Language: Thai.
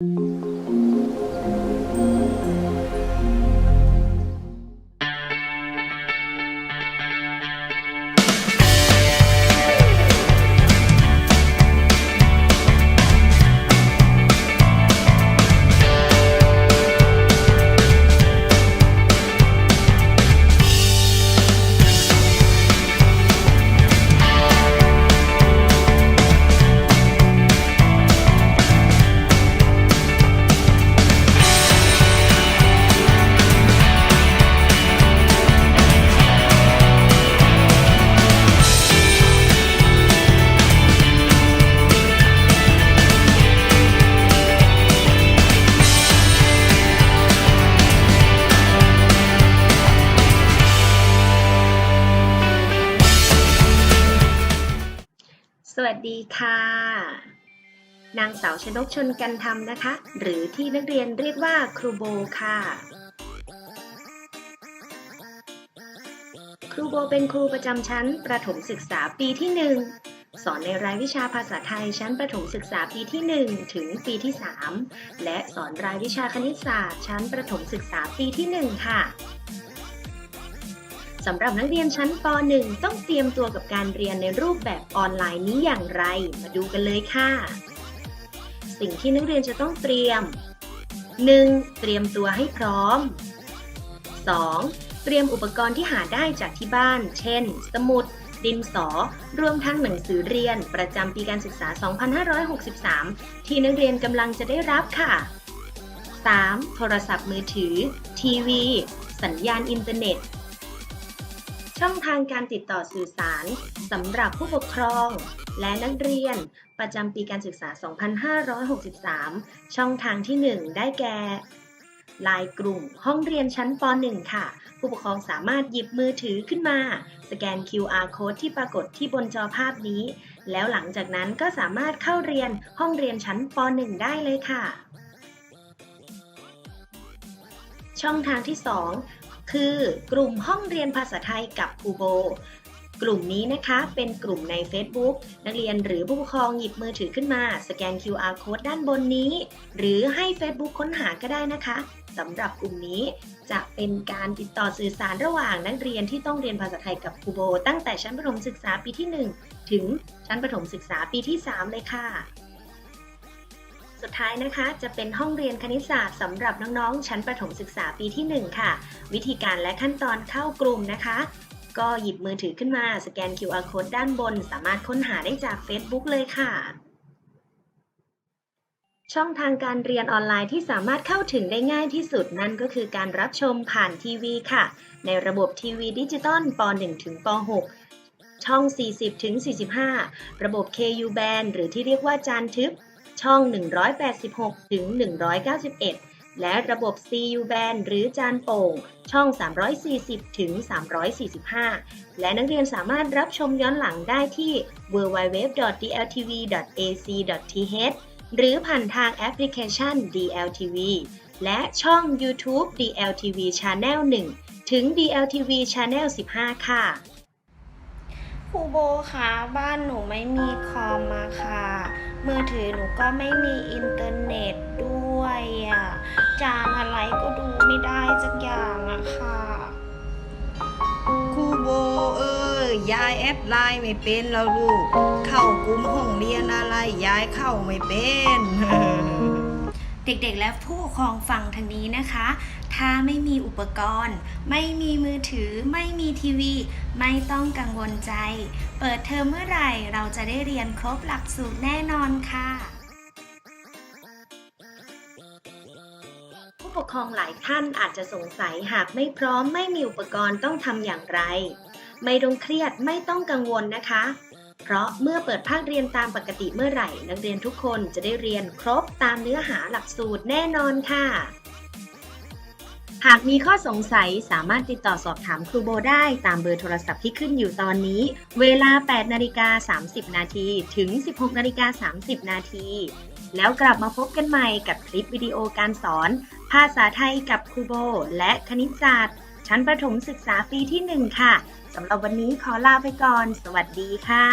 Música สวัสดีค่ะ นางสาวชนกชนกันธรรมนะคะ หรือที่นักเรียนเรียกว่าครูโบค่ะ ครูโบเป็นครูประจำชั้นประถมศึกษาปีที่1สอนในรายวิชาภาษาไทยชั้นประถมศึกษาปีที่ 1 ถึงปีที่ 3 และสอนรายวิชาคณิตศาสตร์ชั้นประถมศึกษาปีที่ 1 ค่ะ สำหรับนักเรียนชั้นป .1 ต้องเตรียมตัวกับการเรียนในรูปแบบออนไลน์นี้อย่างไร มาดูกันเลยค่ะ สิ่งที่นักเรียนจะต้องเตรียม 1. เตรียมตัวให้พร้อม 2. เตรียมอุปกรณ์ที่หาได้จากที่บ้าน เช่น สมุด ดินสอ รวมทั้งหนังสือเรียน ประจำปีการศึกษา 2563 ที่นักเรียนกำลังจะได้รับค่ะ 3. โทรศัพท์มือถือ ทีวี สัญญาณอินเทอร์เน็ต ช่องทางการติดต่อสื่อสารสำหรับผู้ปกครอง และนักเรียนประจำปีการศึกษา 2563 ช่องทางที่ 1 ได้แก่ไลน์กลุ่มห้องเรียนชั้นป .1 ค่ะ ผู้ปกครองสามารถหยิบมือถือขึ้นมา สแกน QR code ที่ปรากฏที่บนจอภาพนี้ แล้วหลังจากนั้นก็สามารถเข้าเรียนห้องเรียนชั้นป .1 ได้เลยค่ะ ช่องทางที่ 2 คือกลุ่มห้องเรียนภาษาไทยกับครูโบ กลุ่มนี้นะคะเป็นกลุ่มใน Facebook นักเรียนหรือผู้ปกครองหยิบมือถือขึ้นมา สแกน QR code ด้านบนนี้ หรือให้ Facebook ค้นหาก็ได้นะคะสำหรับกลุ่มนี้จะเป็นการติดต่อสื่อสารระหว่างนักเรียนที่ต้องเรียนภาษาไทยกับครูโบ ตั้งแต่ชั้นประถมศึกษาปีที่ 1 ถึงชั้นประถมศึกษาปีที่ 3 เลยค่ะ สุดท้ายนะคะ จะเป็นห้องเรียนคณิตศาสตร์สำหรับน้องๆ ชั้นประถมศึกษาปีที่ 1 ค่ะ วิธีการและขั้นตอนเข้ากลุ่มนะคะ ก็หยิบมือถือขึ้นมาสแกน QR code ด้านบน สามารถค้นหาได้จาก Facebook เลยค่ะ ช่องทางการเรียนออนไลน์ที่สามารถเข้าถึงได้ง่ายที่สุดนั่นก็คือการรับชมผ่านทีวีค่ะ ในระบบทีวีดิจิตอลป .1 ถึงป .6 ช่อง 40ถึง45 ระบบ KU band หรือที่เรียกว่าจานทึบ ช่อง 186 ถึง 191 และระบบ CU band หรือจานโป่ง ช่อง 340 ถึง 345 และนักเรียนสามารถรับชมย้อนหลังได้ที่ www.dltv.ac.th หรือผ่านทางแอปพลิเคชัน DLTV และช่อง YouTube DLTV Channel 1 ถึง DLTV Channel 15 ค่ะครูโบคะบ้านหนูไม่มีคอมมาค่ะ มือถือหนูก็ไม่มีอินเทอร์เน็ตด้วยอะจานอะไรก็ดูไม่ได้สักอย่างอะค่ะครูโบเอ้ยยายแอดไลน์ไม่เป็นแล้วลูก เข้ากลุ่มห้องเรียนอะไรยายเข้าไม่เป็น เด็กๆ และผู้ปกครองฟังทางนี้นะคะ ถ้าไม่มีอุปกรณ์ ไม่มีมือถือ ไม่มีทีวี ไม่ต้องกังวลใจ เปิดเทอมเมื่อไหร่เราจะได้เรียนครบหลักสูตรแน่นอนค่ะ ผู้ปกครองหลายท่านอาจจะสงสัยหากไม่พร้อมไม่มีอุปกรณ์ต้องทำอย่างไร ไม่ต้องเครียดไม่ต้องกังวลนะคะ เพราะเมื่อเปิดภาคเรียนตามปกติเมื่อไหร่ นักเรียนทุกคนจะได้เรียนครบตามเนื้อหาหลักสูตรแน่นอนค่ะ หากมีข้อสงสัยสามารถติดต่อสอบถามครูโบได้ตามเบอร์โทรศัพท์ที่ขึ้นอยู่ตอนนี้ เวลา 8 นาฬิกา 30 นาทีถึง 16 นาฬิกา 30 นาทีแล้วกลับมาพบกันใหม่กับคลิปวิดีโอการสอน ภาษาไทยกับครูโบ และคณิตศาสตร์ ชั้นประถมศึกษาปีที่ 1 ค่ะสำหรับวันนี้ขอลาไปก่อน สวัสดีค่ะ